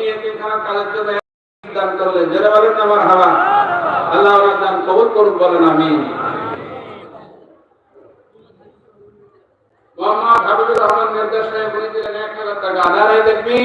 উনি এতিমখানার কাজের জন্য দান করলেন। যারা বলেন আমার হাওয়া। আল্লাহ ওনার দান কবুল করুক, বলেন আমি মোহাম্মদ হাবিবুর রহমান নির্দেশনায় উনি দিলেন এক হাজার টাকা। আধারাই দেখবি।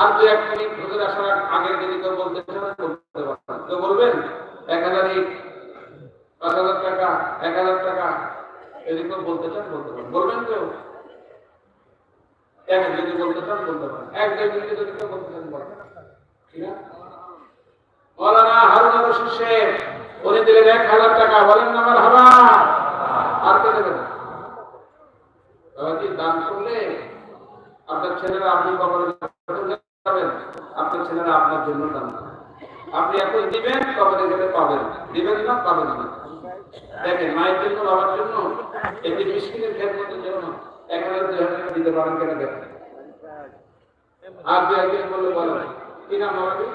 আর দু এক মিনিট হুজুর আসার আগে যদি কেউ বলতে কেউ বলবেন? এক হাজার পাঁচ হাজার টাকা, এক হাজার টাকা। যদি বলতে চান বলতে পারেন বলবেন কেউ? আপনার ছেলেরা আপনার জন্য দান আপনি এখন দিবেন কবরে গেলে পাবেন। দিবেন না, পাবেন না। দেখেন, মায়ের জন্য, বাবার জন্য একটি মিষ্টিনের খেদমতের জন্য এক হাজার, দুই হাজার দিতে পারেন কেন দেখেন? আর দু একদিন বললে বলেন কি নাম বাবাজি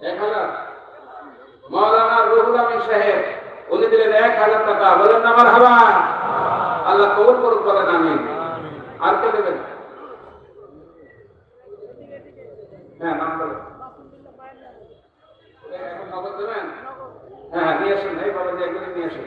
এক হাজার। মৌলানা রুহুল আমিন সাহেব উনি দিলেন এক হাজার টাকা। বলেন না আমার হাবা আল্লাহ কবুল করুক বলেন আমি আর কে দেবেন? হ্যাঁ নাম বলেন। এখন নগদ দেবেন হ্যাঁ নিয়ে আসুন। এই বাবা যে নিয়ে আসুন।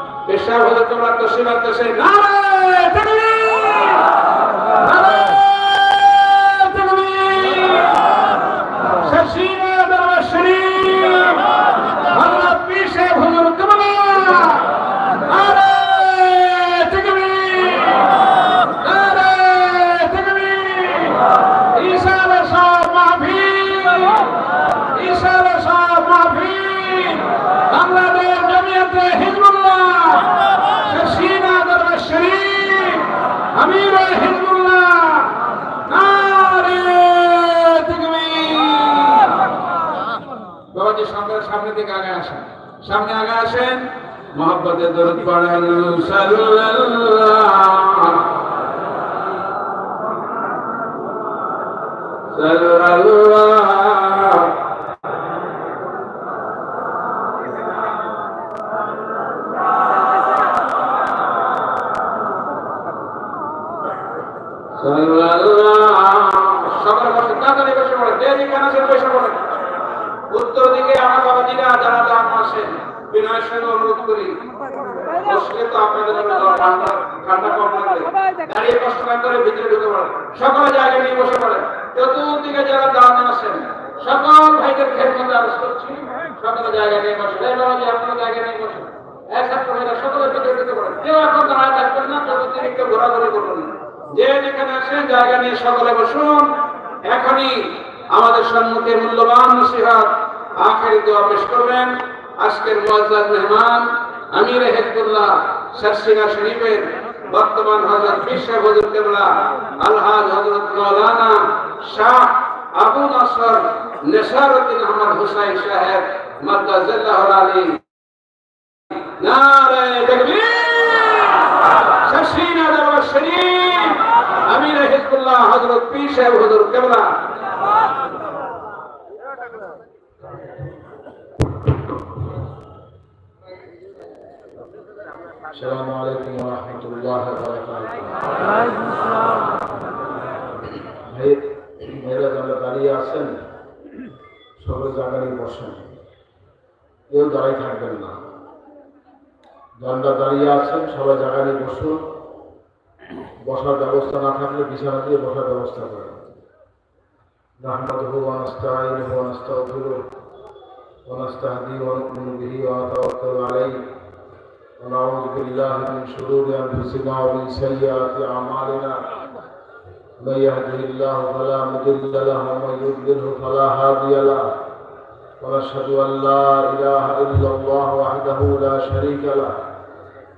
পেশা হলে তোমরা তো সীমান্ত সে নারে তাকবীর! নারে তাকবীর! শশীনা দরবার শরীফ! হযরত পীর সাহেব হুজুর কমলা! নারে তাকবীর! নারে তাকবীর! ঈশান সাহেব মাহফিল! ঈশান সাহেব মাহফিল! বাংলাদেশ জমিয়তে হিজবুল্লাহ শশীনা দরবার শরীফ আমির হিজবুল্লাহ নারে তাকবীর বাবাজি সামনে সামনে আগে আসেন। সামনে আগে আসেন। মোহাম্মতে দরদ পড়েন সাল্লাল্লাহ বিনয়ের অনুরোধ করি। বসলে তো আপনাদের ঠান্ডা কম লাগবে। দাঁড়িয়ে কষ্ট না করে ভিতরে ঢুকে পড়ে সকলে জায়গা নিয়ে বসে পড়ে চতুর্দিকে যারা দাম আসেন, সকল ভাইদের খেদমতে আরজ করছি। সকলে জায়গা নিয়ে বসে বাবাজি এখন যে যেখানে জায়গা নিয়ে সকলে এখনই আমাদের সম্মুখে মূল্যবান নসিহাত আখেরি করবেন। আজকের মুআজ্জাজ মেহমান, আমির হেদুল্লাহ শারসিনা শরীফের বর্তমান হযরত বিশ্ব হুজুর কেবলা, আলহাজ হযরত মাওলানা শাহ আবু নাসর নেসারউদ্দিন আহমদ হুসাইন সাহেব মাদ্দাজাল্লাহুল আলী। নারে তাকবীর! শারসিনা দরবার শরীফ, আমির হিজবুল্লাহ হযরত পীর সাহেব হুজুর কেবলা السلام عليكم ورحمة الله وبركاته মেয়েরা যারা দাঁড়িয়ে আছেন সবাই জায়গায় বসেন কেউ দাঁড়িয়ে থাকবেন না যারা দাঁড়িয়ে আছেন সবাই জায়গায় বসুন বসার ব্যবস্থা না থাকলে বিছানা দিয়ে বসার ব্যবস্থা করেন نحمده ونستعينه ونستغفره ونستهديه ونؤمن به ونتوكل عليه ونعوذ بالله من شرور أنفسنا ومن سيئات أعمالنا. من يهده الله فلا مضل له ومن يضلله فلا هادي له. ونشهد أن لا إله إلا الله وحده لا شريك له.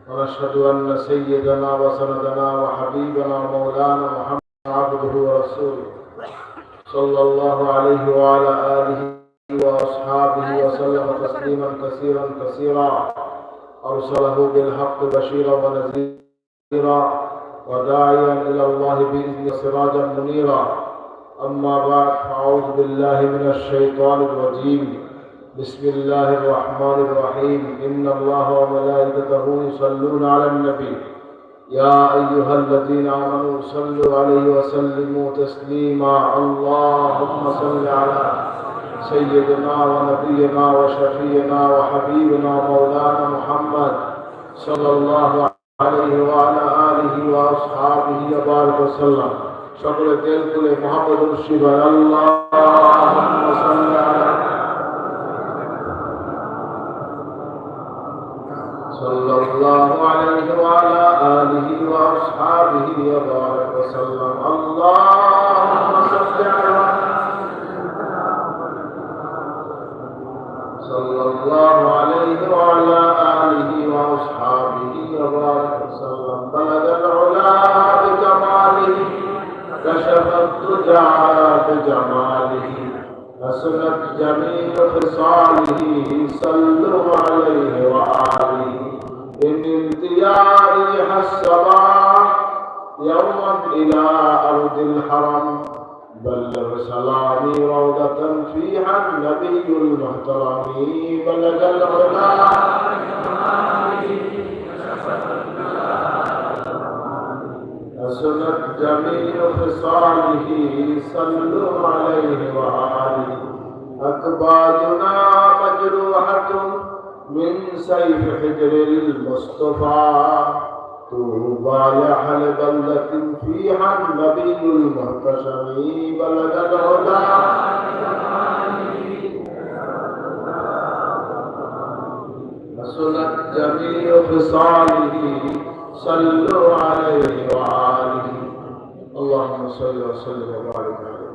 ونشهد أن سيدنا وسندنا وحبيبنا ومولانا محمد عبده ورسوله صلى الله عليه وعلى آله وأصحابه وسلم تسليما كثيرا كثيرا. أرسله بالحق بشيرا ونذيرا وداعيا إلى الله بإذن سراجا منيرا. أما بعد فأعوذ بالله من الشيطان الرجيم. بسم الله الرحمن الرحيم. إن الله وملائكته يصلون على النبي. يا أيها الذين آمنوا صلوا عليه وسلموا تسليما. اللهم صل على سيدنا ونبينا وشفينا وحبيبنا مولانا محمد صلى الله عليه وعلى آله وأصحابه وبارك وسلم সকলে তেল তুলে মোহাম্মদ শিবায় আল্লাহ صلى الله المحترم بلغ العلا حسنت جميع خصاله صلوا عليه وآله أكبادنا مجروحة من سيف حجر المصطفى طوبى لأهل بلدة فيها النبي المحتشم بلد الهدى حسنت جميع خصاله صلوا عليه وآله اللهم صل وسلم وبارك عليه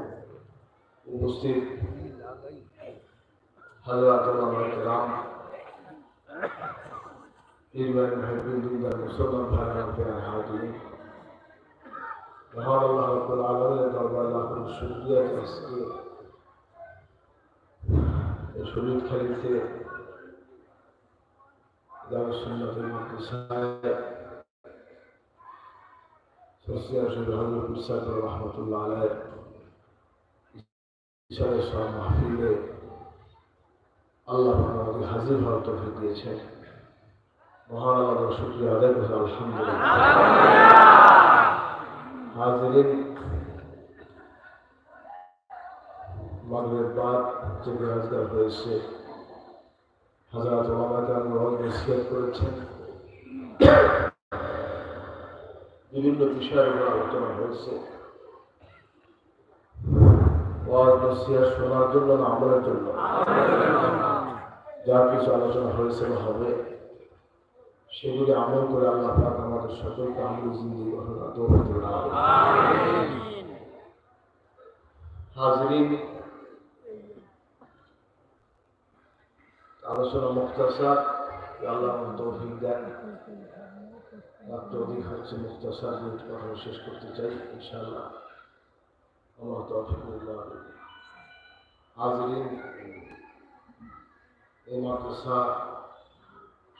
উপস্থিত হাজরাত রাম পীরবান ভাই বিন্দুদার মুসলমান ভাইয়ের প্রিয় হাজির মহান আল্লাহ রাব্বুল আলামিনের দরবারে লাখ শুকরিয়া আজকে এই শরীর খালিতে দারুস সুন্নাতের মাদ্রাসায় সসিয়া শহীদ হযরত সাহেব রহমাতুল্লাহ আলাইহি ইশারা সহ মাহফিলে আল্লাহ আমাদের হাজির হওয়ার তৌফিক দিয়েছেন মহান আল্লাহর শুকরিয়া আদায় করে আলহামদুলিল্লাহ হাজিরিন মাগরিব বাদ যে বেরোজগার হয়েছে রহল করেছেন। বিভিন্ন বিষয়ের উপর আলোচনা হয়েছে। শোনার জন্য না আমলের জন্য? যা কিছু আলোচনা হয়েছে বা হবে সেগুলি আমল করে আল্লাহ পাক আমাদের সকলকে আমল জিন্দি ঘটনা দৌড়াতে হাজরিন আলোচনা মুক্তাসার আল্লাহ আমার তৌফিক দেন। মাত্র অধিক হচ্ছে মুক্তাসার কথা শেষ করতে চাই, ইনশাআল্লাহ। আল্লাহ তৌফিক হাজরিন, এই মাদ্রাসা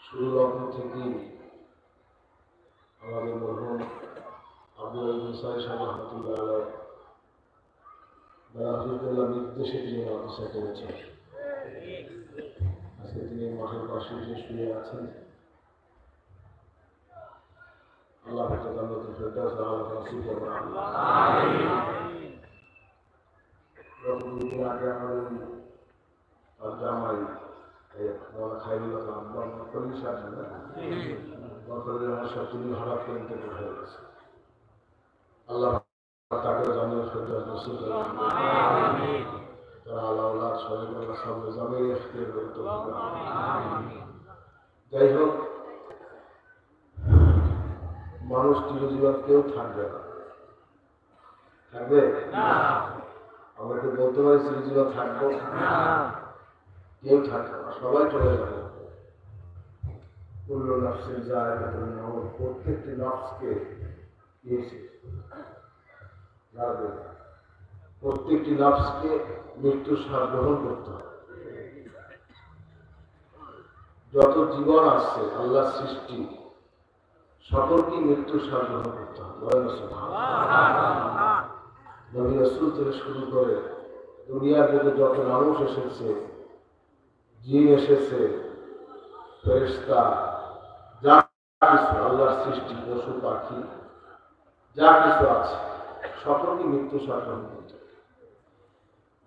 শুরু লগ্ন থেকেই আমাদের মরহুম আব্দুল মুসাই রাহিদুল্লাহ নির্দেশে তিনি মাদ্রাসা করেছেন পাশে এসে শুয়ে আছেন। আল্লাহ আল্লাহ আগে জামাই তাকে জানিয়ে নসিব আল্লাহ যাই হোক মানুষ চিরজীবন কেউ থাকবে না থাকবে আমরা কি বলতে পারি চিরজীবন থাকব কেউ থাকবে না সবাই চলে যাবে কুল্লু নফসের মউত প্রত্যেকটি নফসকে দিয়েছে প্রত্যেকটি নফসকে মৃত্যু স্বাদ গ্রহণ করতে হবে। যত জীবন আসছে, আল্লাহ সৃষ্টি, সকলকে মৃত্যু স্বাদ গ্রহণ করতে হবে। নবী থেকে শুরু করে দুনিয়ার মধ্যে যত মানুষ এসেছে, জিন এসেছে, ফেরেশতা, যা কিছু আল্লাহর সৃষ্টি, পশু, পাখি, যা কিছু আছে, সকলকে মৃত্যু সাধন করতে হবে। আর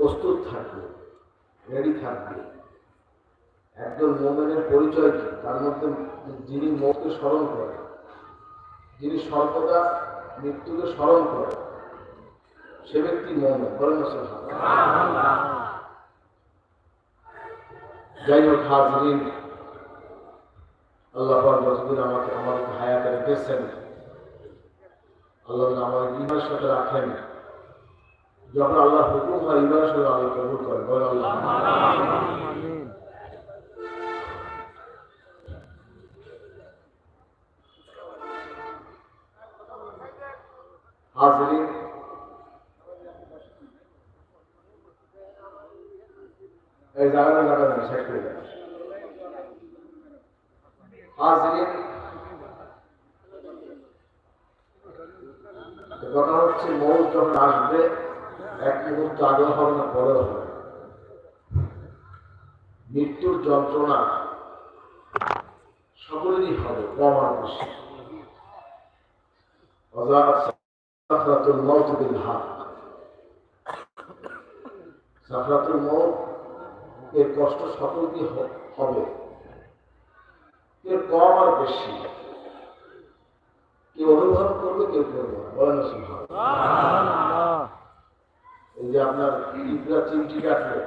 প্রস্তুত থাকবে রেডি থাকবে একজন মোমেনের পরিচয় কি তার মধ্যে যিনি মৌতকে স্মরণ করে যিনি সর্বদা মৃত্যুকে স্মরণ করে সে ব্যক্তি মোমেন বলেন না সুবহানাল্লাহ। যাই হোক হাজরিন, আল্লাহ যতদিন আমাকে আমাদেরকে হায়াতে রেখেছেন, আল্লাহ যেন আমাদের ইমানের সাথে রাখেন যখন আল্লাহ হুকুম হয় ইমানের সাথে আল্লাহ কবুল আল্লাহ। করে দেন। হাজরিন কথা হচ্ছে, মৌত যখন আসবে এক মুহূর্ত আগেও হবে না, পরেও হবে। মৃত্যুর যন্ত্রণা সকলেরই হবে কম বেশি মৌত বিল হক। সাফরাতুল মৌত এর কষ্ট সকলকে হবে। এর কম আর বেশি। কেউ অনুভব করবে, কেউ করবে বলেন। এই যে আপনার ইবরা চিমটি কাটলে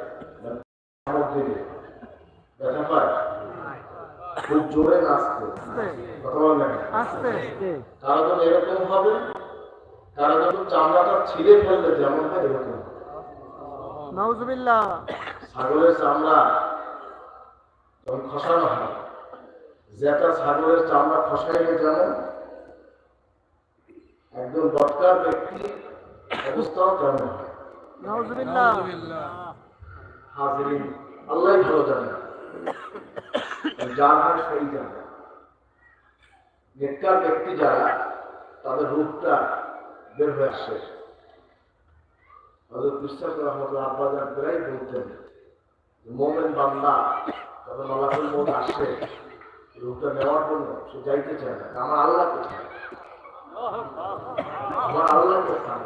মানে দিলে ব্যথা পায় খুব জোরে নাচতে কথা বলেন না কেন? আস্তে কারও যখন এরকম হবে কারও যখন চামড়াটা ছিঁড়ে ফেললে যেমন হয় এরকম। ছাগলের চামড়া যখন খসানো হয় যেটা ছাগলের চামড়া খসাইলে যেমন একজন দরকার ব্যক্তি অবস্থাও তেমন হয়। হাজিরিন আল্লাহ ভালো জানে যার সেই জানে। নেককার ব্যক্তি যারা তাদের রূপটা বের হয়ে আসে। বিশ্বাস রহমতুল্লাহ প্রায় বলতেন মোমেন বান্দা যখন আল্লাহুল মৌত আসে রূপটা নেওয়ার জন্য সে যাইতে চায় না। আমার আল্লাহ কোথায় আমার আল্লাহ কোথায়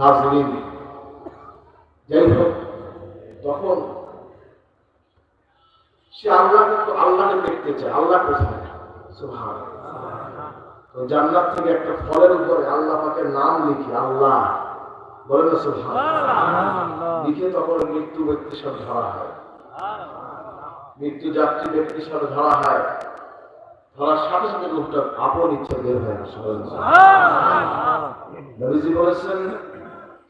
হাজরিন যাই হোক তখন সে আল্লাহকে তো আল্লাহকে দেখতে চায়। আল্লাহ কোথায়? তো জান্নাত থেকে একটা ফলের উপরে আল্লাহ পাকের নাম লিখি আল্লাহ। বলে না লিখে তখন মৃত্যু ব্যক্তির সাথে ধরা হয়। মৃত্যু যাত্রী ব্যক্তির সাথে ধরা হয়। ধরার সাথে সাথে লোকটা আপন ইচ্ছা বের হয়ে না? নবীজি বলেছেন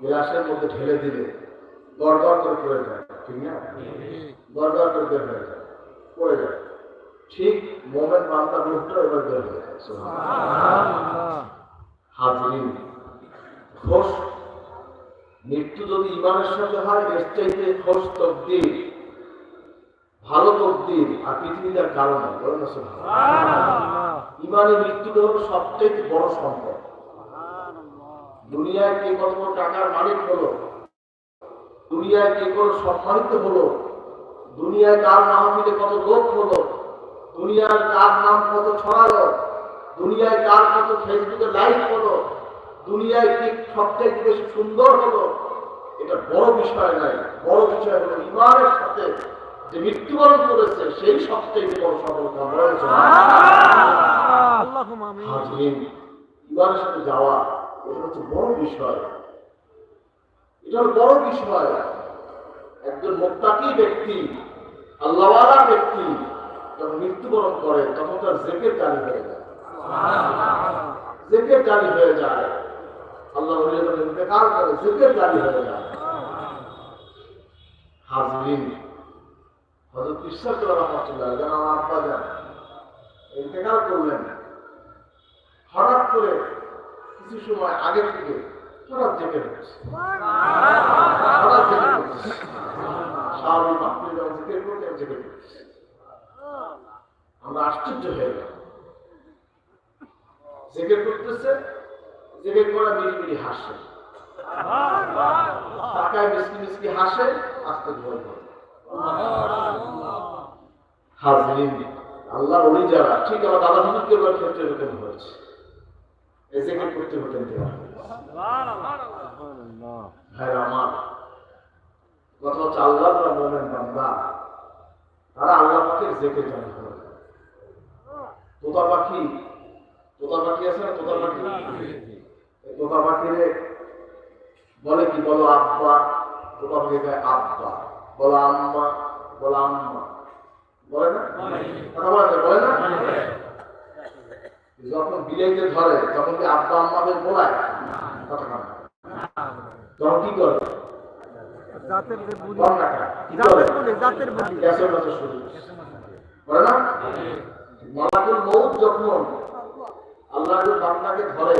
গ্লাসের মধ্যে ঢেলে দিলে গড়গড় করে পড়ে যায় ঠিক না? গড়গড় করে বের হয়ে যায় পড়ে যায়। ঠিক মোমেন বান্দার মুখটা এবার বের হয়ে যায় হাজরিন খোশ মৃত্যু যদি ইমানের সাথে হয় এর চাইতে খোশ তকদির ভালো তকদির আর পৃথিবীতে আর কারণ নাই বলেন। ইমানে মৃত্যুটা হলো সবচেয়ে বড় সম্পদ। দুনিয়ার কে কত টাকার মালিক হলো? দুনিয়ার কে কোনো সম্মানিত হলো? দুনিয়ায় তার মাহফিলে কত লোক হলো? দুনিয়ার কার নাম কত ছড়ালো? দুনিয়ায় কার কত ফেসবুকে লাইক হলো? দুনিয়ায় কি সবচেয়ে বেশি সুন্দর হলো? এটা বড় বিষয় নাই বড় বিষয় হলো ইমানের সাথে যে মৃত্যুবরণ করেছে সেই সবচেয়ে বড় সফলতা রয়েছে। ইমানের সাথে যাওয়া এটা হচ্ছে বড় বিষয়। এটা বড় বিষয়। একজন মোত্তাকি ব্যক্তি, আল্লাহওয়ালা ব্যক্তি যখন মৃত্যুবরণ করে, তখন তার জেকের জারি হয়ে যায়। জেকের জারি হয়ে যায়। আল্লাহ ইন্তেকাল করে, জেকের জারি হয়ে যায়। হাজরিন হজরত বিশ্বাস রহমতুল্লাহ যেন আমার আব্বা যান, ইন্তেকাল করলেন। হঠাৎ করে কিছু সময় আগে থেকে হঠাৎ জেগে স্বাভাবিক আমরা আশ্চর্য হয়ে গেল জেগে করতেছে জেগে করে মিলি মিলি হাসে টাকায় মিসকি মিসকি হাসে আস্তে ভয় করে হাজরিন আল্লাহ ওলি যারা ঠিক আমার দাদা হুজুরকে ওর ক্ষেত্রে এরকম হয়েছে। এজেকে করতে হতেন দেওয়া হ্যাঁ আমার কথা হচ্ছে আল্লাহ মোমেন বান্দা তারা আল্লাহ পাখির জেকে জানি করে। তোতা পাখি তোতা পাখি আছে না তোতা পাখি এই তোতা পাখিরে বলে কি? বলো আব্বা। তোতা পাখি কয় আব্বা। বলো আম্মা বলো আম্মা। বলে না? কথা বলে না বলে না? যখন বিলেতে ধরে তখন কি আব্বা আম্মাদের বলায়? কথা না তখন কি করে? জাতের বুলি। বল না কেন? কি করে? জাতের বুলি জাতের বুলি। গ্যাসের মতো শুরু করে না? মালাকুল মৌত যখন আল্লাহ বান্দাকে ধরে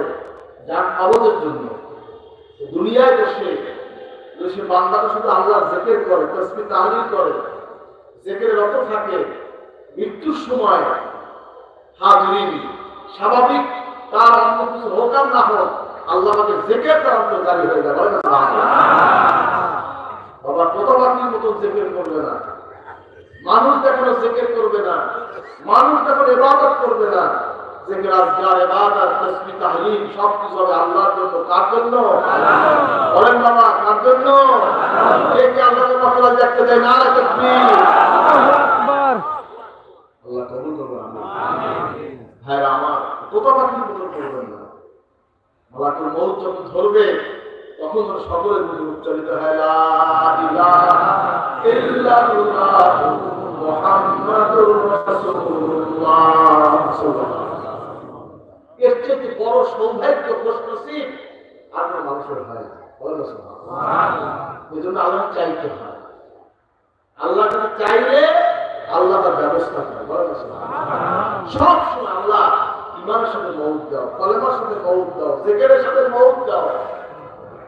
যার আবদের জন্য দুনিয়ায় বসে যদি সে বান্দাটা শুধু আল্লাহ জেকের করে তসমি তাহলিল করে জেকের রত থাকে মৃত্যুর সময় হাজরিন স্বাভাবিক তার অন্য কিছু হোক আর না হোক আল্লাহ জেকের তার অন্তর জারি হয়ে না? বাবা কত বাকির মতো জেকের করবে না? মানুষ দেখানো জেকের করবে না। মানুষ দেখানো ইবাদত করবে না। জেকের আজগার ইবাদত তসবি তাহলিল সব কিছু হবে আল্লাহর জন্য। কার জন্য? বলেন বাবা কার জন্য? কে কে আল্লাহকে মশলা দেখতে চাই না আল্লাহ কবুল ভাইরা আমার বাকির মতো করবেন না। মালাকুল মৌত যখন ধরবে, তখন সকলের মুখে উচ্চারিত বড় সৌভাগ্য আর কোনো মানুষের হয় এই জন্য আল্লাহ চাইতে হয়। আল্লাহ চাইলে আল্লাহ তার ব্যবস্থা করে। সব সময় ইমানের সাথে মৌত দাও, কলেমার সাথে মৌত দাও, জেকেরের সাথে মৌত দাও,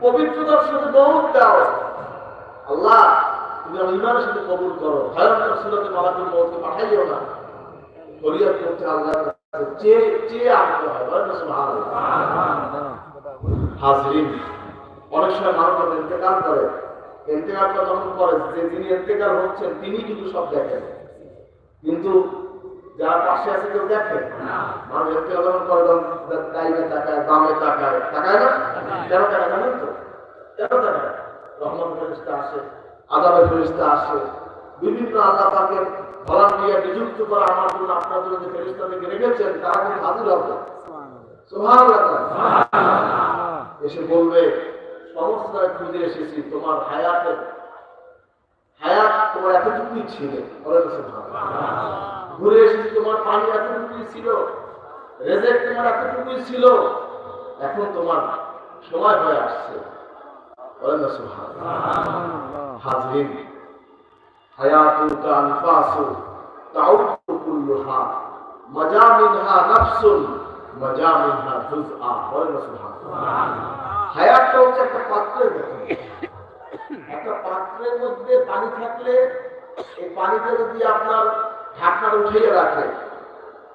পবিত্রতার সাথে মৌত দাও। আল্লাহ, তুমি আমার ইমানের সাথে কবুল করো। ভয়ঙ্কর সুরতে মালাকুল মৌতকে পাঠাইও না। ফরিয়াদ করতে আল্লাহ চেয়ে চেয়ে আনতে হয়। হাজরিন, অনেক সময় মানুষ যখন ইন্তেকাল করে। ইন্তেকালটা যখন করে, যে যিনি ইন্তেকাল হচ্ছেন তিনি কিন্তু সব দেখেন। কিন্তু যারা পাশে আছে কেউ দেখে মানুষ একটু আলোচনা করে ডাইনে তাকায় বামে তাকায় তাকায় না? কেন তাকায় জানেন তো? কেন তাকায়? রহমান ফেরিস্তা আসে আদাবের ফেরিস্তা আসে। বিভিন্ন আল্লাহ পাকের ফলান দিয়ে নিযুক্ত করা আমার জন্য আপনার জন্য যে ফেরিস্তাদেরকে রেখেছেন তারা কিন্তু হাজির হবে। এসে বলবে সমস্ত খুঁজে এসেছি তোমার হায়াতের হায়াত তোমার এতটুকুই ছিল। বলে তো। ঘুরে এসেছি, তোমার পানি এতটুকুই ছিল রেজেক তোমার এতটুকুই ছিল, এখন তোমার সময় হয়ে আসছে। মাজা মিনহা মাজা মিনহা জুজআ হচ্ছে একটা পাত্রের একটা পাত্রের মধ্যে পানি থাকলে, এই পানিটা যদি আপনার ঢাকনা উঠিয়ে রাখে।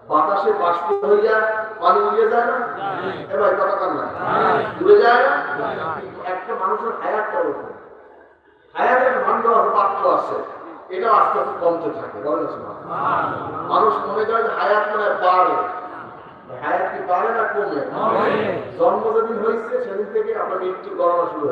বাতাসে বাষ্প হইয়া পানি উড়িয়ে যায় না? এবার কথা কান না। উড়ে যায় না? একটা মানুষের হায়াতটা ওঠে হায়াতের ভাণ্ড পাত্র আছে। এটা আস্তে আস্তে কমতে থাকে মানুষ মনে করে হায়াত মানে বাড়ে। হায়াত কি বাড়ে না কমে? জন্ম যেদিন হয়েছে সেদিন থেকে আমরা মৃত্যু গণনা শুরু হয়েছে।